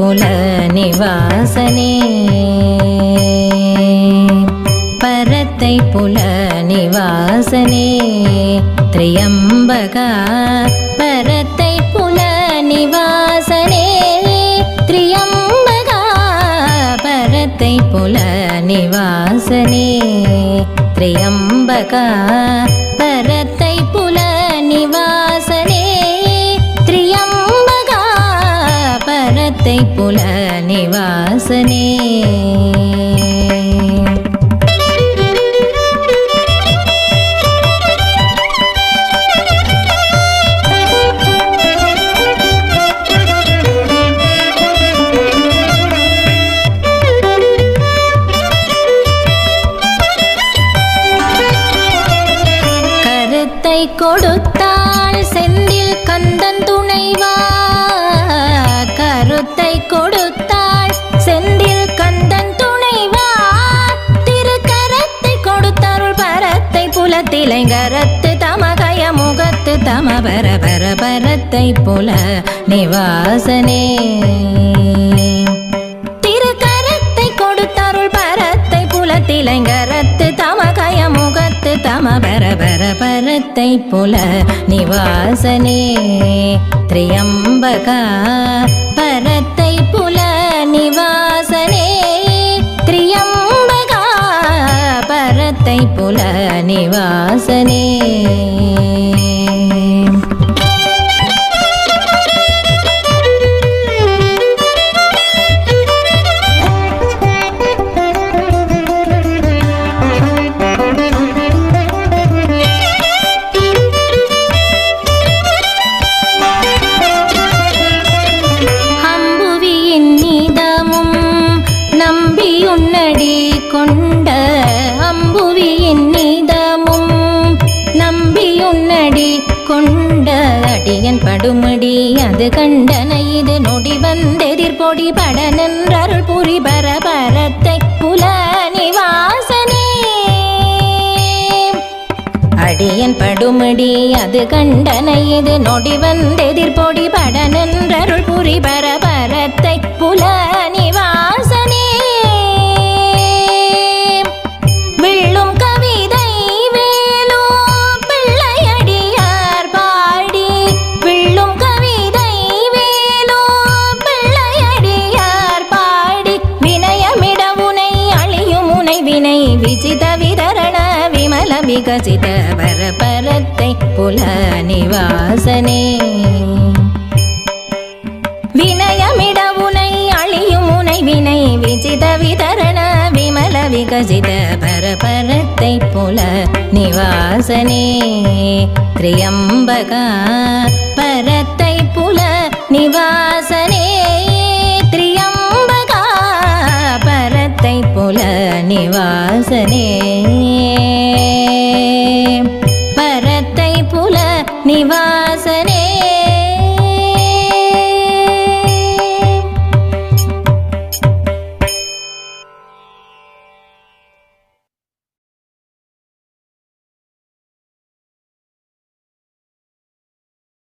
புல நிவாசனே பரத்தை புல நிவாசனே திரியம்பகா பரத்தை புல நிவாசனே திரியம்பகா பரத்தை புல நிவாசனே திரியம்பகா பரத்தை புல புல நிவாசனே. கருத்தை கொடுத்தாள் செந்தில் கந்த குலத்திலைங்கரத்து புலத்திலைங்கரத்து தமகய முகத்து தம பர பரத்தை புல நிவாசனே. திருக்கரத்தை கொடுத்தருள் பரத்தை புலத்திலைங்கரத்து தமகய முகத்து தமபர பர பரத்தை புல நிவாசனே. திரியம்பகா புல படுமடி அது கண்டன இது நொடி வந்தெதிர் பொடி பட நின்றருள் புரி பரபரத்தை புல நிவாசனே அடியன் படுமடி அது கண்டன இது நொடி வந்தெதிர் பொடி பட நின்றருள் புரி பரபரத்தை புல விகசித பரபரத்தை புல நிவாசனே. வினயமிட உனை அழியும் உனை வினை விஜித விதரண விமல விகசித பரபரத்தை புல நிவாசனே. திரியம்பகா பரத்தை புல நிவாசனே. திரியம்பகா பரத்தை புல நிவாசனே. பரத்தை புல நிவாசனே.